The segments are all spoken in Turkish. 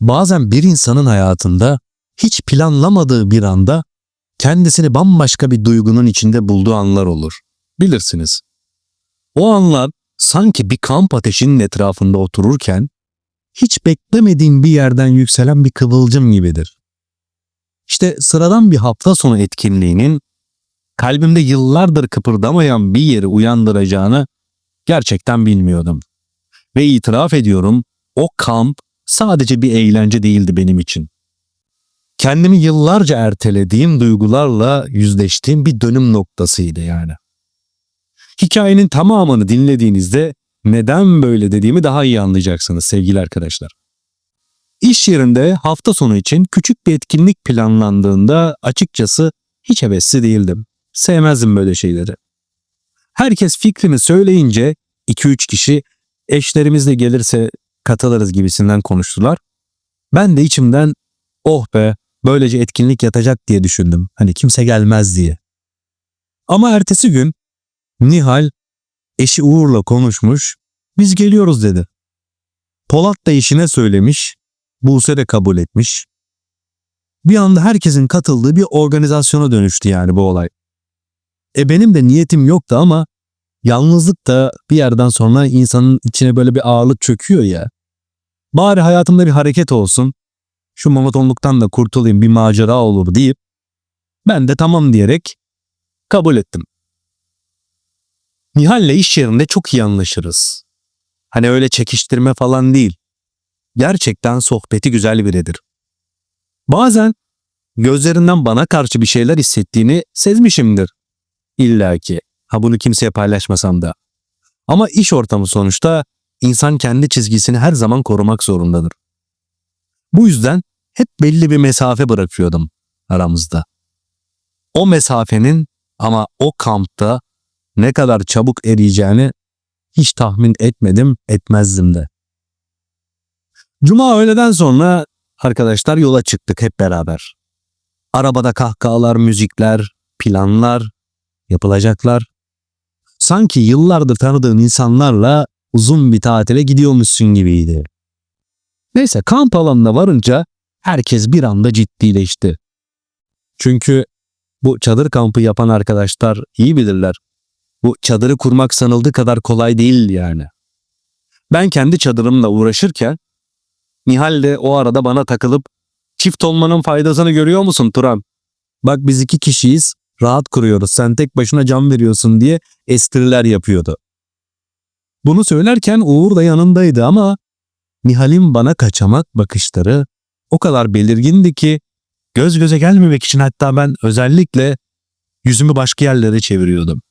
Bazen bir insanın hayatında hiç planlamadığı bir anda kendisini bambaşka bir duygunun içinde bulduğu anlar olur. Bilirsiniz. O anlar sanki bir kamp ateşinin etrafında otururken hiç beklemediğin bir yerden yükselen bir kıvılcım gibidir. İşte sıradan bir hafta sonu etkinliğinin kalbimde yıllardır kıpırdamayan bir yeri uyandıracağını gerçekten bilmiyordum. Ve itiraf ediyorum o kamp sadece bir eğlence değildi benim için. Kendimi yıllarca ertelediğim duygularla yüzleştiğim bir dönüm noktasıydı yani. Hikayenin tamamını dinlediğinizde neden böyle dediğimi daha iyi anlayacaksınız sevgili arkadaşlar. İş yerinde hafta sonu için küçük bir etkinlik planlandığında açıkçası hiç hevesli değildim. Sevmezdim böyle şeyleri. Herkes fikrini söyleyince 2-3 kişi eşlerimiz de gelirse katılırız gibisinden konuştular. Ben de içimden oh be böylece etkinlik yatacak diye düşündüm. Hani kimse gelmez diye. Ama ertesi gün Nihal eşi Uğur'la konuşmuş, biz geliyoruz dedi. Polat da işine söylemiş, Buse de kabul etmiş. Bir anda herkesin katıldığı bir organizasyona dönüştü yani bu olay. E benim de niyetim yoktu ama yalnızlık da bir yerden sonra insanın içine böyle bir ağırlık çöküyor ya. Bari hayatımda bir hareket olsun, şu monotonluktan da kurtulayım bir macera olur deyip ben de tamam diyerek kabul ettim. Nihal'le iş yerinde çok iyi anlaşırız. Hani öyle çekiştirme falan değil. Gerçekten sohbeti güzel biridir. Bazen gözlerinden bana karşı bir şeyler hissettiğini sezmişimdir. İlla ki. Ha bunu kimseye paylaşmasam da. Ama iş ortamı sonuçta insan kendi çizgisini her zaman korumak zorundadır. Bu yüzden hep belli bir mesafe bırakıyordum aramızda. O mesafenin ama o kampta ne kadar çabuk eriyeceğini hiç tahmin etmedim, etmezdim de. Cuma öğleden sonra arkadaşlar yola çıktık hep beraber. Arabada kahkahalar, müzikler, planlar, yapılacaklar. Sanki yıllardır tanıdığın insanlarla uzun bir tatile gidiyormuşsun gibiydi. Neyse kamp alanına varınca herkes bir anda ciddileşti. Çünkü bu çadır kampı yapan arkadaşlar iyi bilirler. Bu çadırı kurmak sanıldığı kadar kolay değil yani. Ben kendi çadırımla uğraşırken Nihal de o arada bana takılıp çift olmanın faydasını görüyor musun Turan? Bak biz iki kişiyiz, rahat kuruyoruz. Sen tek başına can veriyorsun diye espriler yapıyordu. Bunu söylerken Uğur da yanındaydı ama Nihal'in bana kaçamak bakışları o kadar belirgindi ki göz göze gelmemek için hatta ben özellikle yüzümü başka yerlere çeviriyordum.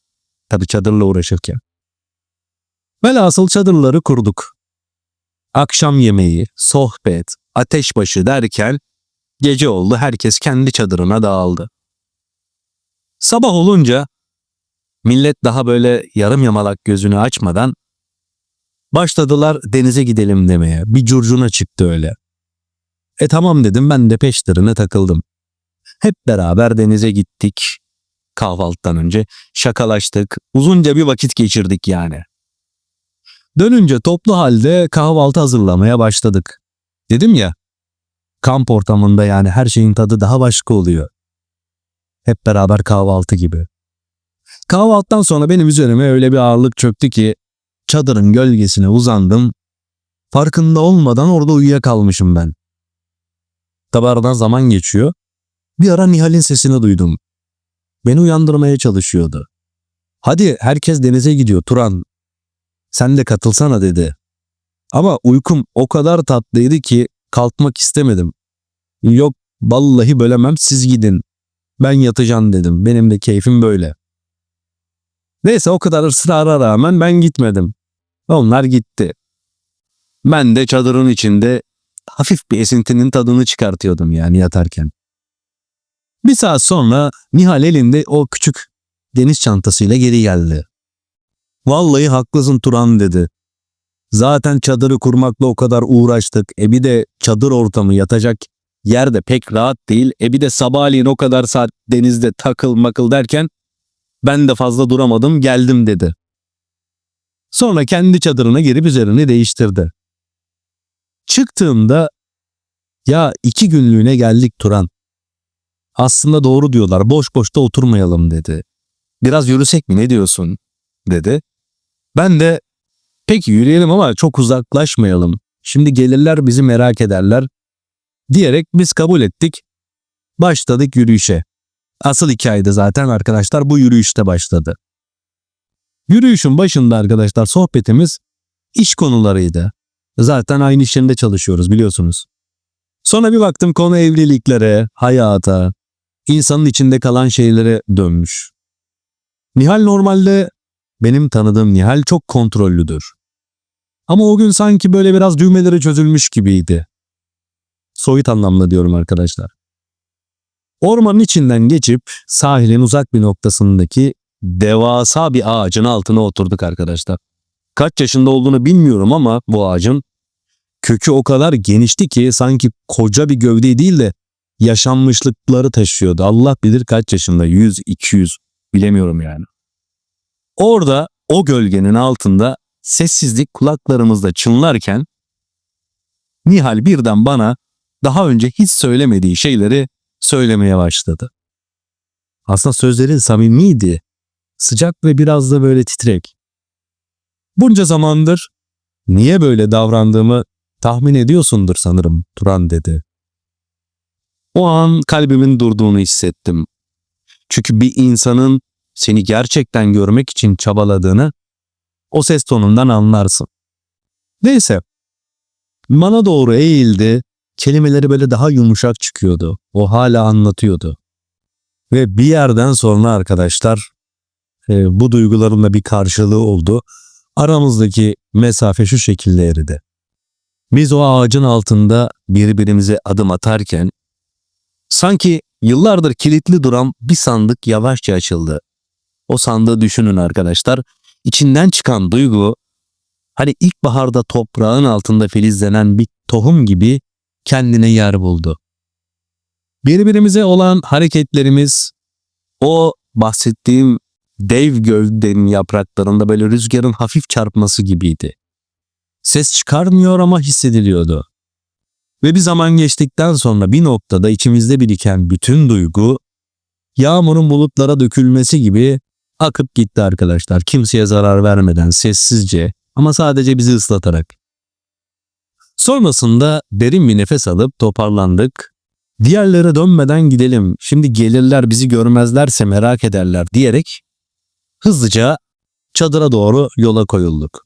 Tabii çadırla uğraşırken. Velhasıl çadırları kurduk. Akşam yemeği, sohbet, ateşbaşı derken gece oldu herkes kendi çadırına dağıldı. Sabah olunca millet daha böyle yarım yamalak gözünü açmadan başladılar denize gidelim demeye. Bir curcuna çıktı öyle. E tamam dedim ben de peşlerine takıldım. Hep beraber denize gittik. Kahvaltıdan önce şakalaştık. Uzunca bir vakit geçirdik yani. Dönünce toplu halde kahvaltı hazırlamaya başladık. Dedim ya, kamp ortamında yani her şeyin tadı daha başka oluyor. Hep beraber kahvaltı gibi. Kahvaltıdan sonra benim üzerime öyle bir ağırlık çöktü ki çadırın gölgesine uzandım. Farkında olmadan orada uyuyakalmışım ben. Tabi aradan zaman geçiyor. Bir ara Nihal'in sesini duydum. Beni uyandırmaya çalışıyordu. Hadi herkes denize gidiyor Turan. Sen de katılsana dedi. Ama uykum o kadar tatlıydı ki kalkmak istemedim. Yok vallahi bölemem siz gidin. Ben yatacağım dedim. Benim de keyfim böyle. Neyse o kadar ısrara rağmen ben gitmedim. Onlar gitti. Ben de çadırın içinde hafif bir esintinin tadını çıkartıyordum yani yatarken. Bir saat sonra Nihal elinde o küçük deniz çantasıyla geri geldi. Vallahi haklısın Turan dedi. Zaten çadırı kurmakla o kadar uğraştık. E bir de çadır ortamı yatacak yer de pek rahat değil. E bir de sabahleyin o kadar saat denizde takıl makıl derken ben de fazla duramadım geldim dedi. Sonra kendi çadırına girip üzerini değiştirdi. Çıktığımda Ya iki günlüğüne geldik Turan. Aslında doğru diyorlar. Boş boş da oturmayalım dedi. Biraz yürüsek mi ne diyorsun? dedi. Ben de peki yürüyelim ama çok uzaklaşmayalım. Şimdi gelirler bizi merak ederler. Diyerek biz kabul ettik. Başladık yürüyüşe. Asıl hikayede zaten arkadaşlar bu yürüyüşte başladı. Yürüyüşün başında arkadaşlar sohbetimiz iş konularıydı. Zaten aynı iş yerinde çalışıyoruz biliyorsunuz. Sonra bir baktım konu evliliklere, hayata, insanın içinde kalan şeylere dönmüş. Nihal normalde benim tanıdığım Nihal çok kontrollüdür. Ama o gün sanki böyle biraz düğmeleri çözülmüş gibiydi. Soyut anlamda diyorum arkadaşlar. Ormanın içinden geçip sahilin uzak bir noktasındaki devasa bir ağacın altına oturduk arkadaşlar. Kaç yaşında olduğunu bilmiyorum ama bu ağacın kökü o kadar genişti ki sanki koca bir gövde değil de yaşanmışlıkları taşıyordu. Allah bilir kaç yaşında 100 200 bilemiyorum yani. Orada o gölgenin altında sessizlik kulaklarımızda çınlarken Nihal birden bana daha önce hiç söylemediği şeyleri söylemeye başladı. Aslında sözlerin samimiydi. Sıcak ve biraz da böyle titrek. Bunca zamandır niye böyle davrandığımı tahmin ediyorsundur sanırım Turan dedi. O an kalbimin durduğunu hissettim. Çünkü bir insanın seni gerçekten görmek için çabaladığını o ses tonundan anlarsın. Neyse. Bana doğru eğildi. Kelimeleri böyle daha yumuşak çıkıyordu. O hala anlatıyordu. Ve bir yerden sonra arkadaşlar e, bu duygularımla bir karşılığı oldu. Aramızdaki mesafe şu şekilde eridi. Biz o ağacın altında birbirimize adım atarken sanki yıllardır kilitli duran bir sandık yavaşça açıldı. O sandığı düşünün arkadaşlar. İçinden çıkan duygu hani ilkbaharda toprağın altında filizlenen bir tohum gibi kendine yer buldu. Birbirimize olan hareketlerimiz o bahsettiğim dev gövdenin yapraklarında böyle rüzgarın hafif çarpması gibiydi. Ses çıkarmıyor ama hissediliyordu. Ve bir zaman geçtikten sonra bir noktada içimizde biriken bütün duygu yağmurun bulutlara dökülmesi gibi akıp gitti arkadaşlar. Kimseye zarar vermeden sessizce ama sadece bizi ıslatarak. Sonrasında derin bir nefes alıp toparlandık. Diğerlere dönmeden gidelim. Şimdi gelirler bizi görmezlerse merak ederler diyerek hızlıca çadıra doğru yola koyulduk.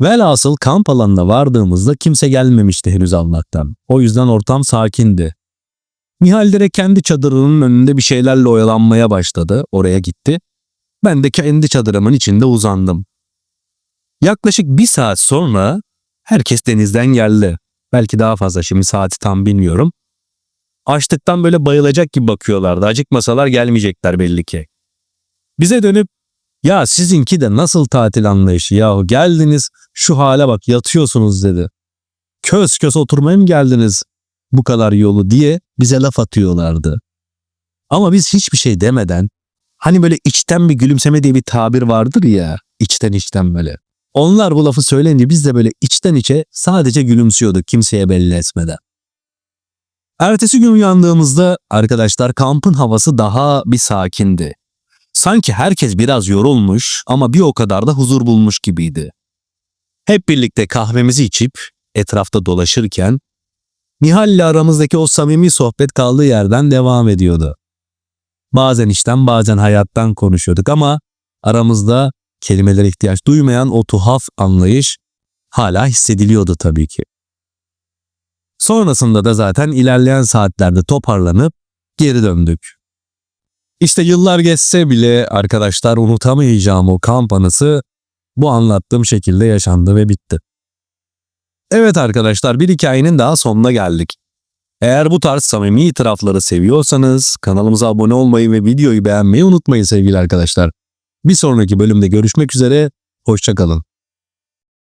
Velhasıl kamp alanına vardığımızda kimse gelmemişti henüz Allah'tan. O yüzden ortam sakindi. Nihal direkt kendi çadırının önünde bir şeylerle oyalanmaya başladı. Oraya gitti. Ben de kendi çadırımın içinde uzandım. Yaklaşık bir saat sonra herkes denizden geldi. Belki daha fazla şimdi saati tam bilmiyorum. Açlıktan böyle bayılacak gibi bakıyorlardı. Acıkmasalar gelmeyecekler belli ki. Bize dönüp ya sizinki de nasıl tatil anlayışı yahu geldiniz şu hale bak yatıyorsunuz dedi. Köz köz oturmaya mı geldiniz bu kadar yolu diye bize laf atıyorlardı. Ama biz hiçbir şey demeden hani böyle içten bir gülümseme diye bir tabir vardır ya içten içten böyle. Onlar bu lafı söyleyince biz de böyle içten içe sadece gülümsüyorduk kimseye belli etmeden. Ertesi gün uyandığımızda arkadaşlar kampın havası daha bir sakindi. Sanki herkes biraz yorulmuş ama bir o kadar da huzur bulmuş gibiydi. Hep birlikte kahvemizi içip etrafta dolaşırken Nihal ile aramızdaki o samimi sohbet kaldığı yerden devam ediyordu. Bazen işten bazen hayattan konuşuyorduk ama aramızda kelimelere ihtiyaç duymayan o tuhaf anlayış hala hissediliyordu tabii ki. Sonrasında da zaten ilerleyen saatlerde toparlanıp geri döndük. İşte yıllar geçse bile arkadaşlar unutamayacağım o kamp anısı bu anlattığım şekilde yaşandı ve bitti. Evet arkadaşlar bir hikayenin daha sonuna geldik. Eğer bu tarz samimi itirafları seviyorsanız kanalımıza abone olmayı ve videoyu beğenmeyi unutmayın sevgili arkadaşlar. Bir sonraki bölümde görüşmek üzere, hoşçakalın.